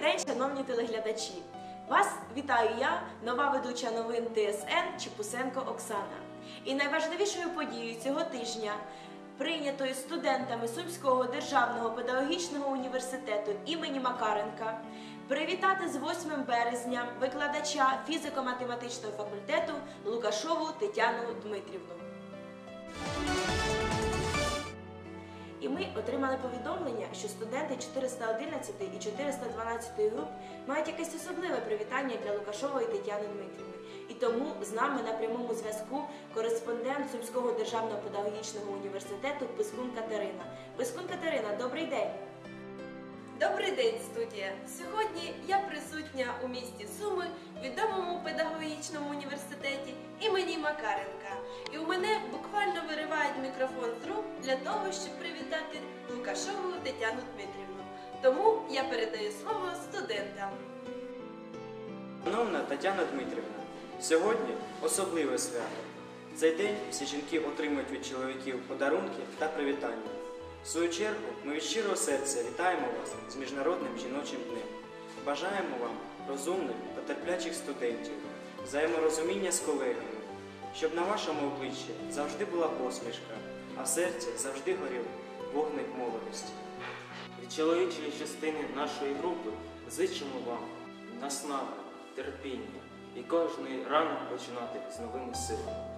день, шановні телеглядачі! Вас вітаю я, нова ведуча новин ТСН Чепусенко Оксана. І найважливішою подією цього тижня, прийнятою студентами Сумського державного педагогічного університету імені Макаренка, привітати з 8 березня викладача фізико-математичного факультету Лукашову Тетяну Дмитрівну. Ми отримали повідомлення, що студенти 411 і 412 груп мають якесь особливе привітання для Лукашової Тетяни Дмитрівни. І тому з нами на прямому зв'язку кореспондент Сумського державного педагогічного університету Пискун Катерина. Пискун Катерина, добрий день! Добрий день, студія! Сьогодні я присутня у місті Суми, відомому педагогічному університеті імені Макаренка. І у мене буквально виривають мікрофон з рук для того, щоб привітати Лукашову Тетяну Дмитрівну. Тому я передаю слово студентам. Шановна Тетяна Дмитрівна, сьогодні особливе свято. Цей день всі жінки отримують від чоловіків подарунки та привітання. В свою чергу ми від щирого серця вітаємо вас з Міжнародним жіночим днем. Бажаємо вам розумних та терплячих студентів, взаєморозуміння з колегами, щоб на вашому обличчі завжди була посмішка, а в серці завжди горів вогник молодості. Від чоловічої частини нашої групи зичимо вам наснаги, терпіння і кожний ранок починати з новими силами.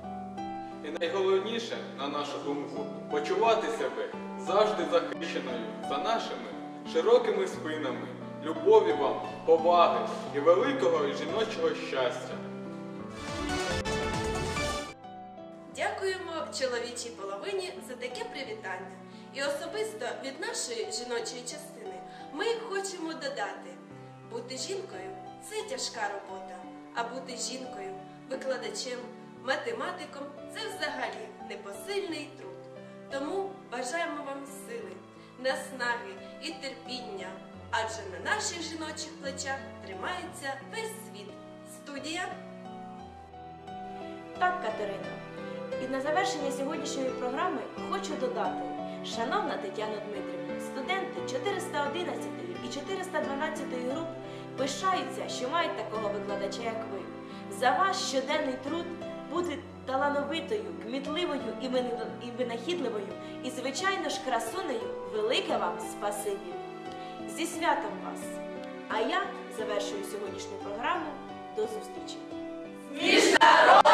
І найголовніше, на нашу думку, почувати себе завжди захищеною за нашими широкими спинами, любові вам, поваги і великого жіночого щастя. Дякуємо чоловічій половині за таке привітання. І особисто від нашої жіночої частини ми хочемо додати: бути жінкою це тяжка робота, а бути жінкою, викладачем, математиком це взагалі непосильний труд. Тому бажаємо вам сили, наснаги і терпіння, адже на наших жіночих плечах тримається весь світ. Студія. Так, Катерина. І на завершення сьогоднішньої програми хочу додати, шановна Тетяна Дмитрівна, студенти 411 і 412 груп пишаються, що мають такого викладача, як ви. За ваш щоденний труд бути талановитою, кмітливою і винахідливою, і, звичайно ж, красунею велике вам спасибі. Зі святом вас! А я завершую сьогоднішню програму. До зустрічі! Міжнародним